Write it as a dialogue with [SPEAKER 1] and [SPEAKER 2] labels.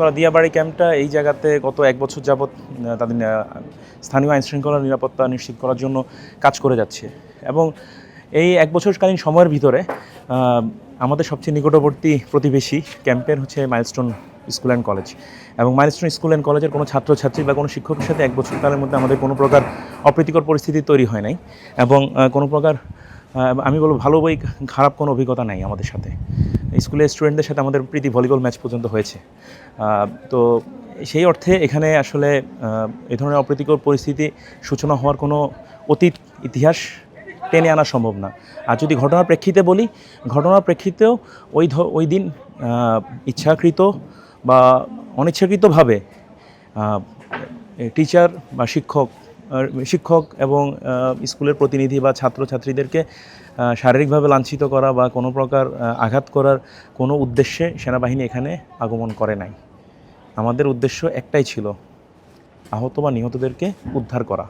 [SPEAKER 1] উত্তরা দিয়াবাড়ি ক্যাম্পটা এই জায়গাতে গত এক বছর যাবৎ তাদের স্থানীয় আইন শৃঙ্খলা নিরাপত্তা নিশ্চিত করার জন্য কাজ করে যাচ্ছে। এবং এই এক বছরকালীন সময়ের ভিতরে আমাদের সবচেয়ে নিকটবর্তী প্রতিবেশী ক্যাম্পের হচ্ছে মাইলস্টোন স্কুল অ্যান্ড কলেজ এবং মাইলস্টোন স্কুল অ্যান্ড কলেজের কোনো ছাত্রছাত্রী বা কোনো শিক্ষকের সাথে এক বছরকালের মধ্যে আমাদের কোনো প্রকার অপ্রীতিকর পরিস্থিতি তৈরি হয় নাই। এবং কোনো প্রকার আমি বলব ভালো বই, খারাপ কোনো অভিজ্ঞতা নাই আমাদের সাথে। স্কুলের স্টুডেন্টদের সাথে আমাদের প্রীতি ভলিবল ম্যাচ পর্যন্ত হয়েছে। তো সেই অর্থে এখানে আসলে এ ধরনের অপ্রীতিকর পরিস্থিতি সূচনা হওয়ার কোনো অতীত ইতিহাস টেনে আনা সম্ভব না। আর যদি ঘটনার প্রেক্ষিতে বলি, ঘটনার প্রেক্ষিতেও ওই ওই দিন ইচ্ছাকৃত বা অনিচ্ছাকৃতভাবে টিচার বা শিক্ষক শিক্ষক এবং স্কুলের প্রতিনিধি বা ছাত্রছাত্রীদেরকে ছাত্রীদেরকে শারীরিকভাবে লাঞ্ছিত করা বা কোনো প্রকার আঘাত করার কোনো উদ্দেশ্যে সেনাবাহিনী এখানে আগমন করে নাই। আমাদের উদ্দেশ্য একটাই ছিল আহত বা নিহতদেরকে উদ্ধার করা।